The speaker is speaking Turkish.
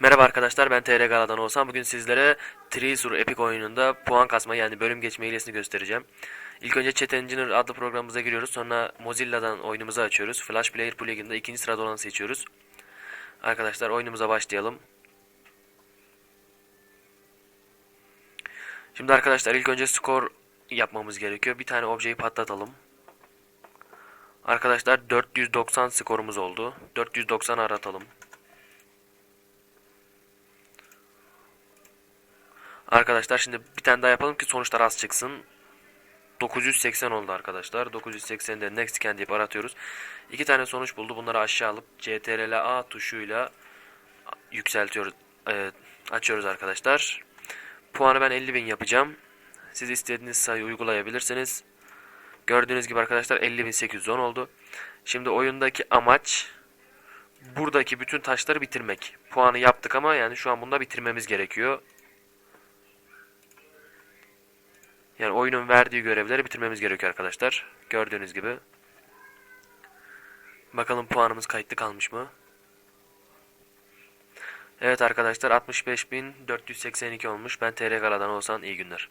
Merhaba arkadaşlar ben TR Gala'dan olsam bugün sizlere Treasure Epic oyununda puan kasma yani bölüm geçme hilesini göstereceğim. İlk önce Chat Engineer adlı programımıza giriyoruz sonra Mozilla'dan oyunumuzu açıyoruz. Flash Player plugin'de ikinci sırada olanı seçiyoruz. Arkadaşlar oyunumuza başlayalım. Şimdi arkadaşlar ilk önce skor yapmamız gerekiyor. Bir tane objeyi patlatalım. Arkadaşlar 490 skorumuz oldu. 490 aratalım. Arkadaşlar şimdi bir tane daha yapalım ki sonuçlar az çıksın. 980 oldu arkadaşlar. 980'de next scan deyip aratıyoruz. İki tane sonuç buldu. Bunları aşağı alıp CTRL A tuşuyla yükseltiyoruz. e, açıyoruz arkadaşlar. Puanı ben 50.000 yapacağım. Siz istediğiniz sayı uygulayabilirsiniz. Gördüğünüz gibi arkadaşlar 50.810 oldu. Şimdi oyundaki amaç buradaki bütün taşları bitirmek. Puanı yaptık ama yani şu an bunda bitirmemiz gerekiyor. Yani oyunun verdiği görevleri bitirmemiz gerekiyor arkadaşlar. Gördüğünüz gibi. Bakalım puanımız kayıtlı kalmış mı? Evet arkadaşlar 65.482 olmuş. Ben TR Gala'dan olsan iyi günler.